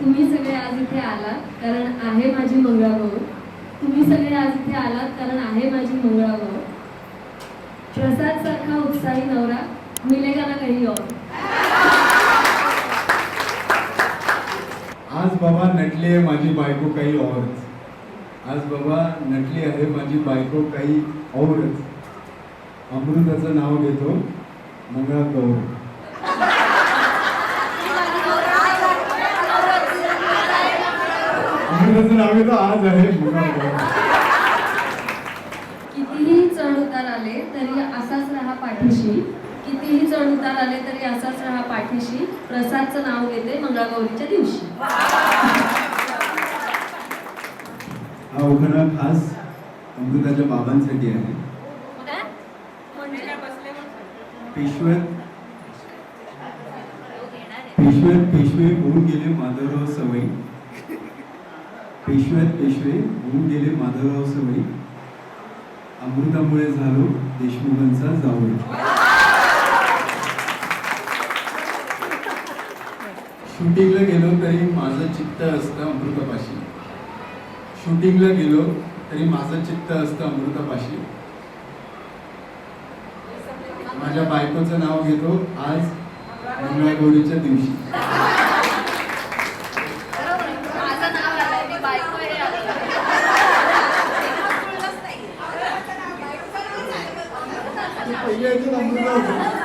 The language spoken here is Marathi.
तुम्ही सगळे आज इथे आलात कारण आहे माझी मंगळागौर. तुम्ही सगळे आज इथे आलात कारण आहे माझी मंगळागौर. प्रसाद सारखा उत्साही नवरा मिलेगा ना काही और आज बाबा नटली आहे माझी बायको काही औरच. आज बाबा नटली आहे माझी बायको काही औरच. अमृताचं नाव घेतो मंगळा गौर अमृताचं नाव घेतो आज आहे. कितीही चढ उतार आले तरी असाच राहा पाठीशी. कितीही चढ उतार आले तरी असाच राहा पाठीशी. प्रसादचं नाव घेते मंगळागौरीच्या दिवशी. हा उखाणा खास अमृताच्या बाबांसाठी आहे. पेशव्यात पेशव्यात पेशवे होऊन गेले माधवराव सवई. पेशव्यात पेशवे होऊन गेले माधवराव सवई. अमृतामुळे झालो देशमुखांचा जावळ शूटिंगला गेलो तरी माझं चित्त असतं अमृतापाशी. शूटिंगला गेलो तरी माझं चित्त असतं अमृतापाशी. माझ्या बायकोचं नाव घेतो आज मंगळागौरीच्या दिवशी. 哎呀你能不能